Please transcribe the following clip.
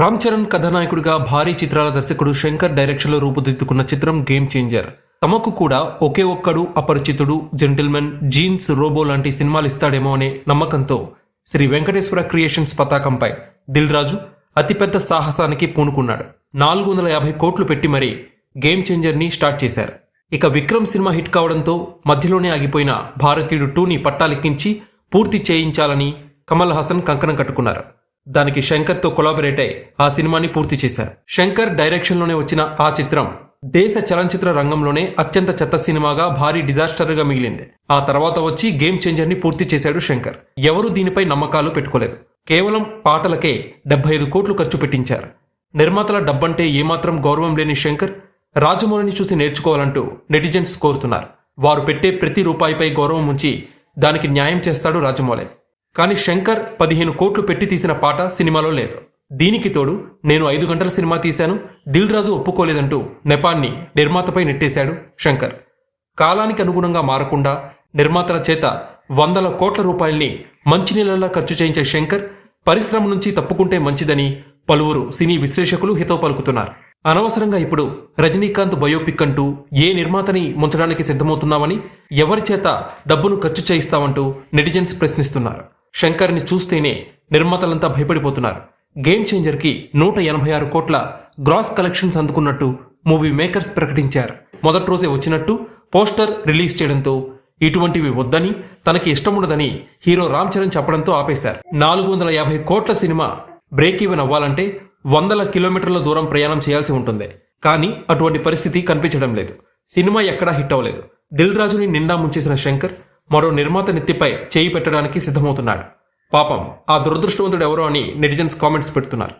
రామ్ చరణ్ కథానాయకుడిగా భారీ చిత్రాల దర్శకుడు శంకర్ డైరెక్షన్లో రూపుదిద్దుకున్న చిత్రం గేమ్ చేంజర్ తమకు కూడా ఒకే ఒక్కడు అపరిచితుడు జెంటిల్మెన్ జీన్స్ రోబో లాంటి సినిమాలు ఇస్తాడేమో అనే నమ్మకంతో శ్రీ వెంకటేశ్వర క్రియేషన్స్ పతాకంపై దిల్ రాజు అతిపెద్ద సాహసానికి పూనుకున్నాడు. నాలుగు వందల యాభై కోట్లు పెట్టి మరీ గేమ్ చేంజర్ని స్టార్ట్ చేశారు. ఇక విక్రమ్ సినిమా హిట్ కావడంతో మధ్యలోనే ఆగిపోయిన భారతీయుడు టూని పట్టాలెక్కించి పూర్తి చేయించాలని కమల్ హాసన్ కంకణం కట్టుకున్నారు. దానికి శంకర్తో కొలాబరేట్ అయి ఆ సినిమాని పూర్తి చేశారు. శంకర్ డైరెక్షన్లోనే వచ్చిన ఆ చిత్రం దేశ చలనచిత్ర రంగంలోనే అత్యంత చెత్త సినిమాగా భారీ డిజాస్టర్గా మిగిలింది. ఆ తర్వాత వచ్చి గేమ్ చేంజర్ని పూర్తి చేశాడు శంకర్. ఎవరూ దీనిపై నమ్మకాలు పెట్టుకోలేదు. కేవలం పాటలకే డెబ్బై ఐదు కోట్లు ఖర్చు పెట్టించారు. నిర్మాతల డబ్బంటే ఏమాత్రం గౌరవం లేని శంకర్ రాజమౌళిని చూసి నేర్చుకోవాలంటూ నెటిజన్స్ కోరుతున్నారు. వారు పెట్టే ప్రతి రూపాయిపై గౌరవం ఉంచి దానికి న్యాయం చేస్తాడు రాజమౌళి. కానీ శంకర్ పదిహేను కోట్లు పెట్టి తీసిన పాట సినిమాలో లేదు. దీనికి తోడు నేను ఐదు గంటల సినిమా తీశాను దిల్ రాజు ఒప్పుకోలేదంటూ నెపాన్ని నిర్మాతపై నెట్టేశాడు శంకర్. కాలానికి అనుగుణంగా మారకుండా నిర్మాతల చేత వందల కోట్ల రూపాయల్ని మంచినీళ్ళలా ఖర్చు చేయించే శంకర్ పరిశ్రమ నుంచి తప్పుకుంటే మంచిదని పలువురు సినీ విశ్లేషకులు హితో పలుకుతున్నారు. అనవసరంగా ఇప్పుడు రజనీకాంత్ బయోపిక్ అంటూ ఏ నిర్మాతని ముంచడానికి సిద్ధమవుతున్నావని ఎవరి చేత డబ్బును ఖర్చు చేయిస్తావంటూ నెటిజన్స్ ప్రశ్నిస్తున్నారు. శంకర్ని చూస్తేనే నిర్మాతలంతా భయపడిపోతున్నారు. గేమ్ చేంజర్కి నూట ఎనభై ఆరు కోట్ల గ్రాస్ కలెక్షన్స్ అందుకున్నట్టు మూవీ మేకర్స్ ప్రకటించారు. మొదటి రోజే వచ్చినట్టు పోస్టర్ రిలీజ్ చేయడంతో ఇటువంటివి వద్దని తనకి ఇష్టముండదని హీరో రామ్ చరణ్ చెప్పడంతో ఆపేశారు. నాలుగు వందల యాభై కోట్ల సినిమా బ్రేక్ ఈవెన్ అవ్వాలంటే వందల కిలోమీటర్ల దూరం ప్రయాణం చేయాల్సి ఉంటుంది. కానీ అటువంటి పరిస్థితి కనిపించడం లేదు. సినిమా ఎక్కడా హిట్ అవ్వలేదు. దిల్ రాజుని నిండా ముంచేసిన శంకర్ మరో నిర్మాత నెత్తిపై చేయి పెట్టడానికి సిద్ధమవుతున్నాడు. పాపం ఆ దురదృష్టవంతుడు ఎవరో అని నెటిజన్స్ కామెంట్స్ పెడుతున్నారు.